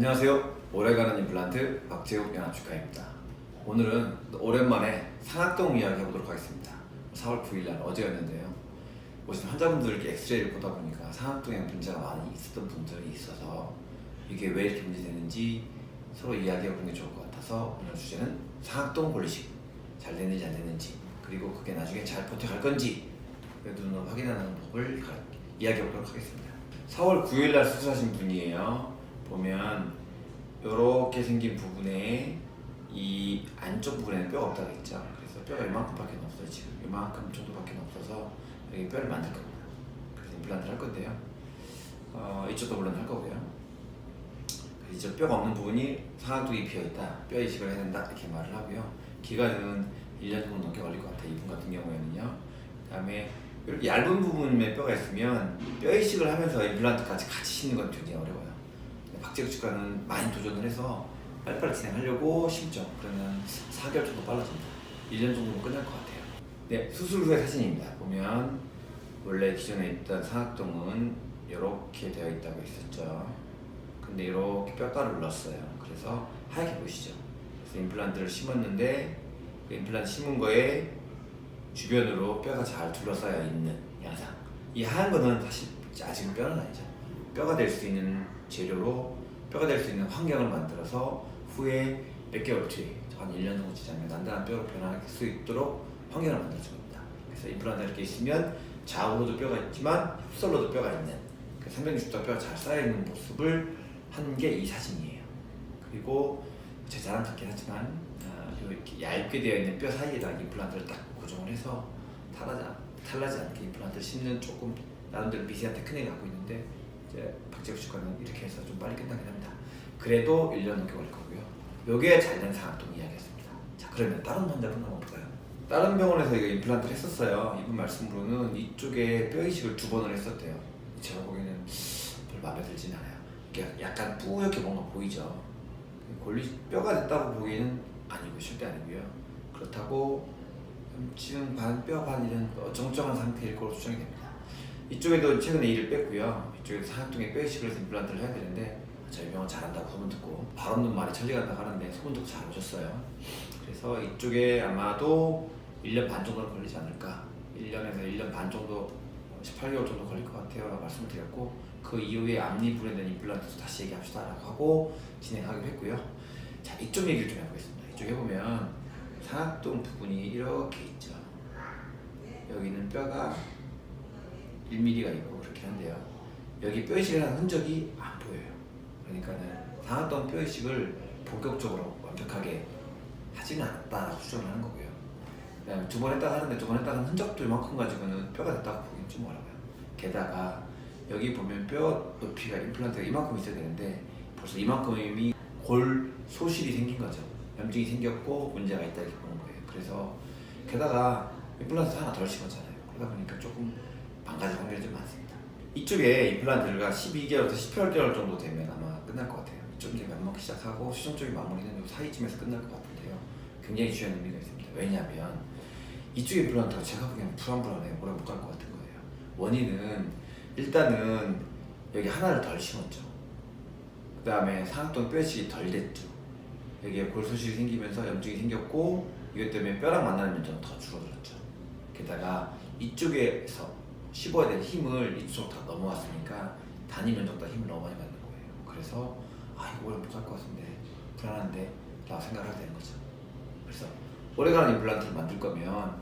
안녕하세요. 오래가는 임플란트 박재욱 연합주가입니다. 오늘은 오랜만에 상악동 이야기 해보도록 하겠습니다. 4월 9일날 어제였는데요. 오신 환자분들께 엑스레이를 보다 보니까 상악동에 문제가 많이 있었던 분들이 있어서 이게 왜 이렇게 문제되는지 서로 이야기해보는 게 좋을 것 같아서 오늘 주제는 상악동 볼리식 잘 되는지 안 되는지 그리고 그게 나중에 잘 버텨갈 건지 그 눈으로 확인하는 법을 가- 이야기해보도록 하겠습니다. 4월 9일날 수술하신 분이에요. 보면 이렇게 생긴 부분에 이 안쪽 부분에는 뼈가 없다고 했죠. 그래서 뼈가 이만큼밖에 없어요. 지금 이만큼 정도밖에 없어서 여기 뼈를 만들 겁니다. 그래서 임플란트를 할 건데요. 어, 이쪽도 물론 할 거고요. 이쪽 뼈가 없는 부분이 상악동이 비어 있다. 뼈 이식을 해야 된다 이렇게 말을 하고요. 기간은 1년 정도 넘게 걸릴 것 같아요. 이분 같은 경우에는요. 그 다음에 이렇게 얇은 부분에 뼈가 있으면 뼈 이식을 하면서 임플란트까지 같이 심는 건 굉장히 어려워요. 박재국 치과는 많이 도전을 해서 빨리빨리 진행하려고 심죠. 그러면 4개월 정도 빨라집니다. 1년 정도면 끝날 것 같아요. 네, 수술 후의 사진입니다. 보면 원래 기존에 있던 상악동은 이렇게 되어 있다고 했었죠. 근데 이렇게 뼈가루를 넣었어요. 그래서 하얗게 보이시죠? 그래서 임플란트를 심었는데 그 임플란트 심은 거에 주변으로 뼈가 잘 둘러싸여 있는 양상. 이 하얀 거는 사실 아직은 뼈는 아니죠. 뼈가 될 수 있는 재료로 뼈가 될 수 있는 환경을 만들어서 후에 몇 개월 뒤에 한 1년 정도 지나면 단단한 뼈로 변할 수 있도록 환경을 만들어준 겁니다. 그래서 임플란트 이렇게 있으면 좌우로도 뼈가 있지만 흡설로도 뼈가 있는 그 360도 뼈가 잘 쌓여있는 모습을 한 게 이 사진이에요. 그리고 제 자랑 같긴 하지만 아, 요 이렇게 얇게 되어 있는 뼈 사이에다 임플란트를 딱 고정을 해서 탈하지, 않- 탈나지 않게 임플란트를 심는 조금 나름대로 미세한 테크닉을 갖고 있는데 이제 박재욱 치과는 이렇게 해서 좀 빨리 끝나긴 합니다. 그래도 1년 넘게 걸릴 거고요. 요게 잘된 상악동 이야기였습니다. 자 그러면 다른 환자분 한번 볼까요? 다른 병원에서 이거 임플란트를 했었어요. 이분 말씀으로는 이쪽에 뼈 이식을 두 번을 했었대요. 제가 보기에는 별 마음에 들진 않아요. 약간 뿌옇게 뭔가 보이죠. 골리 뼈가 됐다고 보기에는 아니고 절대 아니고요. 그렇다고 지금 반 뼈 반 이런 어정쩡한 상태일 거로 추정이 됩니다. 이쪽에도 최근에 이를 뺐고요. 이쪽에도 상악동에 뼈 이식을 해서 임플란트를 해야 되는데 저희 병원 잘한다고 소문 듣고 바로 없는 말이 천리간다고 하는데 소문 듣고 잘 오셨어요. 그래서 이쪽에 아마도 1년 반 정도는 걸리지 않을까. 1년에서 1년 반 정도 18개월 정도 걸릴 것 같아요. 라고 말씀을 드렸고 그 이후에 앞니불에 대한 임플란트도 다시 얘기합시다 라고 하고 진행하기로 했고요. 자 이쪽 얘기를 좀 해보겠습니다. 이쪽에 보면 상악동 부분이 이렇게 있죠. 여기는 뼈가 1mm가 있고 그렇긴 한데요 여기 뼈 이식을 한 흔적이 안 보여요 그러니까는 상악동 뼈 이식을 본격적으로 완벽하게 하지는 않았다라고 추정을 하는 거고요. 그다음에 두번 했다가 하는데 두 번 했다가 하는 흔적도 이만큼 가지고는 뼈가 됐다고 보기는 좀 어려워요. 게다가 여기 보면 뼈 높이가 임플란트가 이만큼 있어야 되는데 벌써 이만큼이 골 소실이 생긴 거죠. 염증이 생겼고 문제가 있다 이렇게 보는 거예요. 그래서 게다가 임플란트 하나 덜 심었잖아요. 그러다 보니까 조금 망가질 확률이 좀 많습니다. 이쪽에 임플란트가 12개월에서 18개월 정도 되면 아마 끝날 것 같아요. 좀 이제 맘먹기 시작하고 최종적인 마무리는 이 사이쯤에서 끝날 것 같은데요. 굉장히 중요한 의미가 있습니다. 왜냐하면 이쪽의 임플란트가 제가 보기에는 불안불안해 오래 못 갈 것 같은 거예요. 원인은 일단은 여기 하나를 덜 심었죠. 그 다음에 상악동 뼈식이 덜 됐죠. 여기에 골소실이 생기면서 염증이 생겼고 이것 때문에 뼈랑 만나는 면적은 더 줄어들었죠. 게다가 이쪽에서 씹어야 될 힘을 이쪽 다 넘어왔으니까 단위 면적보다 힘을 너무 많이 받는 거예요. 그래서 아 이거 오래 못갈 것 같은데 불안한데 라고 생각을 하게 되는 거죠. 그래서 오래가는 임플란트를 만들 거면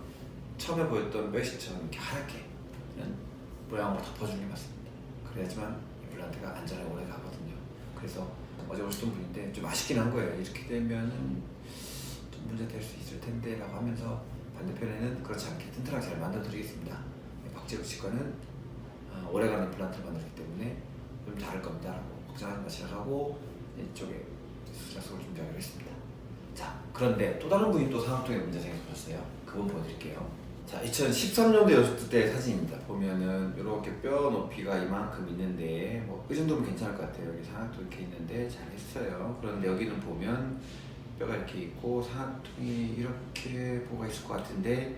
처음에 보였던 뼈식처럼 이렇게 하얗게 모양으로 덮어주는 게 맞습니다. 그래야지만 임플란트가 안전하게 오래 가거든요. 그래서 어제 오셨던 분인데 좀 아쉽긴 한 거예요. 이렇게 되면은 좀 문제 될 수 있을 텐데 라고 하면서 반대편에는 그렇지 않게 튼튼하게 잘 만들어드리겠습니다. 박재국 치과는 어, 오래가는 임플란트를 만들기 때문에 좀 다를 겁니다라고 걱정하지 마시라고 이쪽에 수술 약속을 준비하기로 했습니다. 자, 그런데 또 다른 분이 또 상악동에 문제 생기셨어요. 그분 보여드릴게요. 자, 2013년도였을 때 사진입니다. 보면은 이렇게 뼈 높이가 이만큼 있는데 뭐 이 정도면 괜찮을 것 같아요. 여기 상악도 이렇게 있는데 잘 했어요. 그런데 여기는 보면 뼈가 이렇게 있고 상악통이 이렇게 뭐가 있을 것 같은데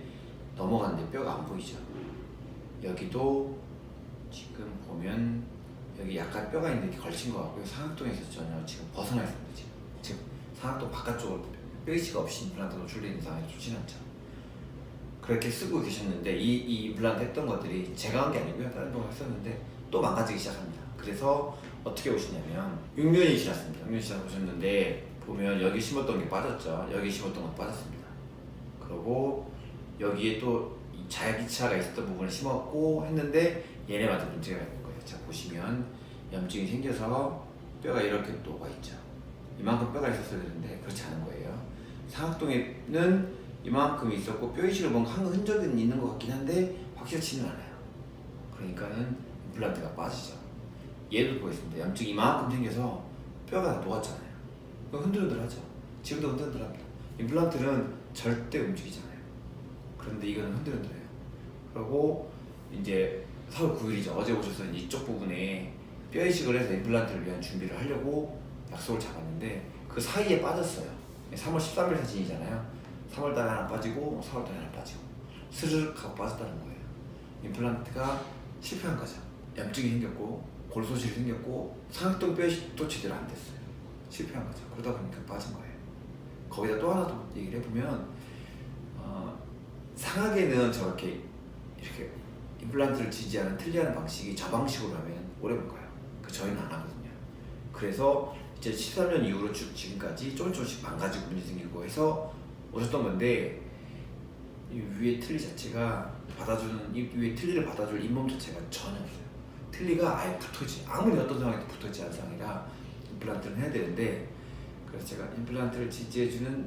넘어갔는데 뼈가 안 보이죠. 여기도 지금 보면 여기 약간 뼈가 있는데 이렇게 걸친 것 같고요. 상악동에서 전혀 지금 벗어나 있습니다. 지금, 지금 상악동 바깥쪽으로 뼈이치가 없이 임플란트 노출되어 있는 상황이 좋진 않죠. 그렇게 쓰고 계셨는데 이, 이 임플란트 했던 것들이 제가 한 게 아니고요. 다른 동안 했었는데 또 망가지기 시작합니다. 그래서 어떻게 오시냐면 6년이 지났습니다. 6년이 지나서 오셨는데 보면 여기 심었던 게 빠졌죠. 여기 심었던 건 빠졌습니다. 그리고 여기에 또이 자기차가 있었던 부분을 심었고 했는데 얘네마다 문제가 있는 거예요. 자 보시면 염증이 생겨서 뼈가 이렇게 또가 있죠. 이만큼 뼈가 있었어야 되는데 그렇지 않은 거예요. 상악동에는 이만큼 있었고 뼈 이식을 뭔가 한 흔적은 있는 것 같긴 한데 확실치는 않아요. 그러니까는 임플란트가 빠지죠. 얘도 보겠습니다. 염증이 이만큼 생겨서 뼈가 다 녹았잖아요. 흔들흔들하죠. 지금도 흔들흔들합니다. 임플란트는 절대 움직이잖아요. 그런데 이거는 흔들흔들해요. 그리고 이제 4월 9일이죠. 어제 오셔서 이쪽 부분에 뼈 이식을 해서 임플란트를 위한 준비를 하려고 약속을 잡았는데 그 사이에 빠졌어요. 3월 13일 사진이잖아요. 3월 달에 하나 빠지고 4월 달에 하나 빠지고 스르륵 하고 빠졌다는 거예요. 임플란트가 실패한 거죠. 염증이 생겼고 골소실이 생겼고 상악동 뼈 이식도 제대로 안 됐어요. 실패한 거죠. 그러다 보니까 빠진 거예요. 거기다 또 하나 더 얘기를 해보면 어, 상하게는 저렇게 이렇게 임플란트를 지지하는 틀리하는 방식이 저 방식으로 하면 오래 못 가요. 그 저희는 안 하거든요. 그래서 이제 13년 이후로 쭉 지금까지 조금 조금씩 망가지고 문제 생기고 해서 오셨던 건데 이 위에 틀니 자체가 받아주는 이 위에 틀니를 받아줄 잇몸 자체가 전혀 없어요. 틀니가 아예 붙어있지 아무리 어떤 상황에도 붙어있지 않은 상황이라 임플란트를 해야 되는데 그래서 제가 임플란트를 지지해주는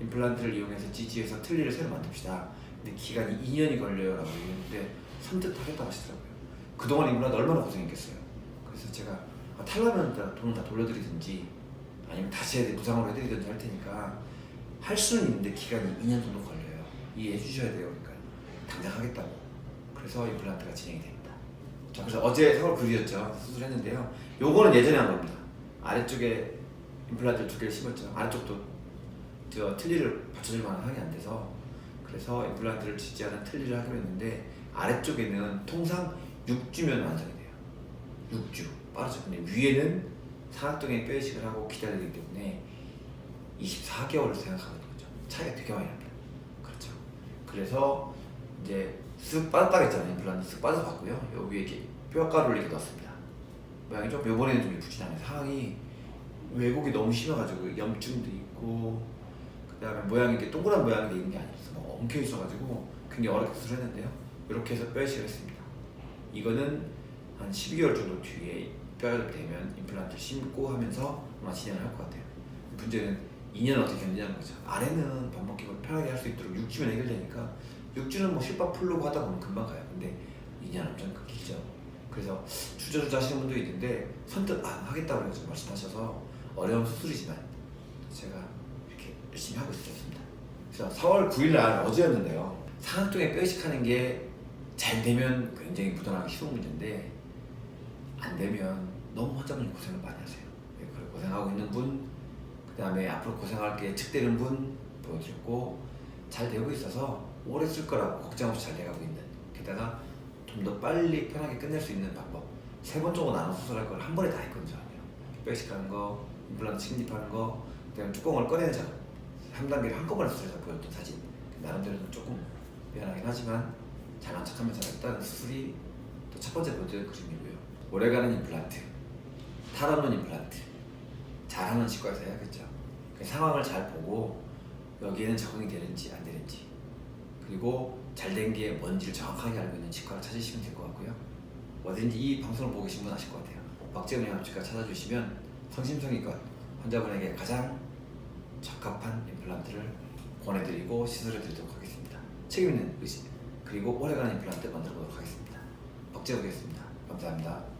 임플란트를 이용해서 지지해서 틀니를 새로 만듭시다. 기간이 2년이 걸려요 라고 얘기했는데 선뜻 하겠다고 하시더라고요. 그동안 임플란트 얼마나 고생했겠어요. 그래서 제가 아, 탈라면 다 돈을 다 돌려드리든지 아니면 다시 해야 돼, 무상으로 해드리든지 할 테니까 할 수는 있는데 기간이 2년 정도 걸려요. 이해해 주셔야 돼요. 그러니까 당장 하겠다고. 그래서 임플란트가 진행이 됩니다. 자, 그래서 어제 4월 9일이었죠. 수술했는데요. 요거는 예전에 한 겁니다. 아래쪽에 임플란트를 두 개를 심었죠. 아래쪽도 저 틀니를 받쳐줄 만한 상황이 안 돼서 그래서 임플란트를 지지하는 틀니를 하기로 했는데 아래쪽에는 통상 6주면 완성이 돼요. 6주 빠르죠. 근데 위에는 상악동에 뼈 이식을 하고 기다려야 되기 때문에 24개월을 생각하는 거죠. 차이가 되게 많이 납니다. 그렇죠. 그래서 이제 쓱 빠졌다고 했잖아요. 임플란트 쓱 빠져봤고요. 요 위에 이렇게 뼈가루를 이렇게 넣었습니다. 모양이 좀 요번에는 좀 않아요. 상황이 왜곡이 너무 심해가지고 염증도 있고 그다음에 모양이 이렇게 동그란 모양이 있는 게 아니었어. 뭐 엉켜 있어가지고 굉장히 어렵게 수술했는데요. 이렇게 해서 뼈 이식을 했습니다. 이거는 한 12개월 정도 뒤에 뼈가 되면 임플란트 심고 하면서 아마 진행을 할 것 같아요. 문제는 2년 어떻게 견디냐는 거죠. 아래는 밥 먹기 편하게 할 수 있도록 6주면 해결되니까 6주는 뭐 실밥 풀르고 하다 보면 금방 가요. 근데 2년 엄청 길죠. 그래서 주저주저 하시는 분도 있는데 선뜻 안 하겠다고 말씀하셔서 어려운 수술이지만 제가 열심히 하고 있었습니다. 그래서 4월 9일 날 어제였는데요. 상악동에 뼈이식하는 게 잘 되면 굉장히 무던하기 쉬운 문제인데 안 되면 너무 환자분이 고생을 많이 하세요. 네, 그리고 고생하고 있는 분, 그 다음에 앞으로 고생할 게 예측되는 분 보여드렸고 잘 되고 있어서 오래 쓸 거라고 걱정 없이 잘 돼가고 있는 게다가 좀 더 빨리 편하게 끝낼 수 있는 방법 세 번 정도 나눠 수술할 걸 한 번에 다 했거든요. 뼈이식하는 거, 임플란트 침입하는 거, 그다음에 뚜껑을 꺼내는 작업 한 단계를 한꺼번에 수술해서 보였던 사진 나름대로는 조금 미안하긴 하지만 잘난 척하면서 했다는 수술이 또 첫 번째 보여드린 그림이고요. 오래가는 임플란트, 탈없는 임플란트, 잘하는 치과에서 해야겠죠. 그 상황을 잘 보고 여기에는 적응이 되는지 안 되는지 그리고 잘 된 게 뭔지를 정확하게 알고 있는 치과를 찾으시면 될 것 같고요. 어딘지 이 방송을 보고 계신 분 아실 것 같아요. 박재훈 영양치과 찾아주시면 성심성의과 환자분에게 가장 적합한 임플란트를 권해드리고 시술해드리도록 하겠습니다. 책임 있는 의식 그리고 오래가는 임플란트 만들어 보도록 하겠습니다. 박재훈이었습니다. 감사합니다.